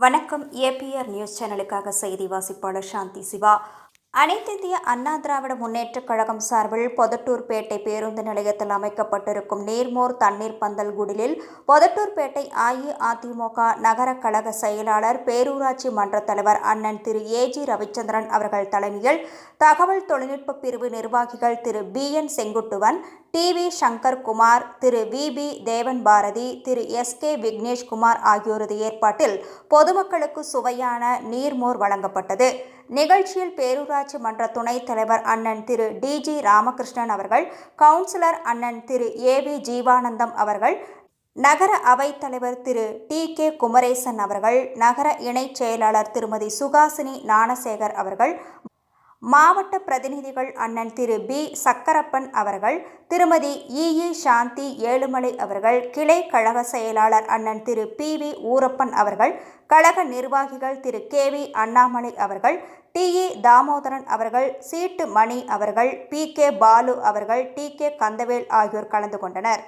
வணக்கம். APR news சேனலுக்காக செய்தி வாசிப்பாளர் சாந்தி சிவா. அனைத்திந்திய அண்ணா திராவிட முன்னேற்றக் கழகம் சார்பில் பொதட்டூர்பேட்டை பேருந்து நிலையத்தில் அமைக்கப்பட்டிருக்கும் நீர்மோர் தண்ணீர் பந்தல் குடிலில் பொதட்டூர்பேட்டை அஇஅதிமுக நகர கழக செயலாளர் பேரூராட்சி மன்ற தலைவர் அண்ணன் திரு ஏஜி ரவிச்சந்திரன் அவர்கள் தலைமையில் தகவல் தொழில்நுட்ப பிரிவு நிர்வாகிகள் Thiru P N Senguttuvan T V Sankar Kumar Thiru V P Devan Bharathi Thiru S K Vigneshkumar ஆகியோரது ஏற்பாட்டில் பொதுமக்களுக்கு சுவையான நீர்மோர் வழங்கப்பட்டது. நிகழ்ச்சியில் பேரூராட்சி மன்ற துணைத் தலைவர் அண்ணன் திரு டிஜி ராமகிருஷ்ணன் அவர்கள் கவுன்சிலர் அண்ணன் திரு ஏ வி ஜீவானந்தம் அவர்கள் நகர அவைத் தலைவர் திரு டி கே குமரேசன் அவர்கள் நகர இணைச் செயலாளர் திருமதி சுகாசினி ஞானசேகர் அவர்கள் மாவட்ட பிரதிநிதிகள் அண்ணன் திரு பி. சக்கரப்பன் அவர்கள் திருமதி இஇ சாந்தி ஏழுமலை அவர்கள் கிளை கழக செயலாளர் அண்ணன் திரு பி. வி. ஊரப்பன் அவர்கள் கழக நிர்வாகிகள் திரு கே. வி. அண்ணாமலை அவர்கள் டி. இ. தாமோதரன் அவர்கள் சீட்டு மணி அவர்கள் பி. கே. பாலு அவர்கள் டி. கே. கந்தவேல் ஆகியோர் கலந்து கொண்டனர்.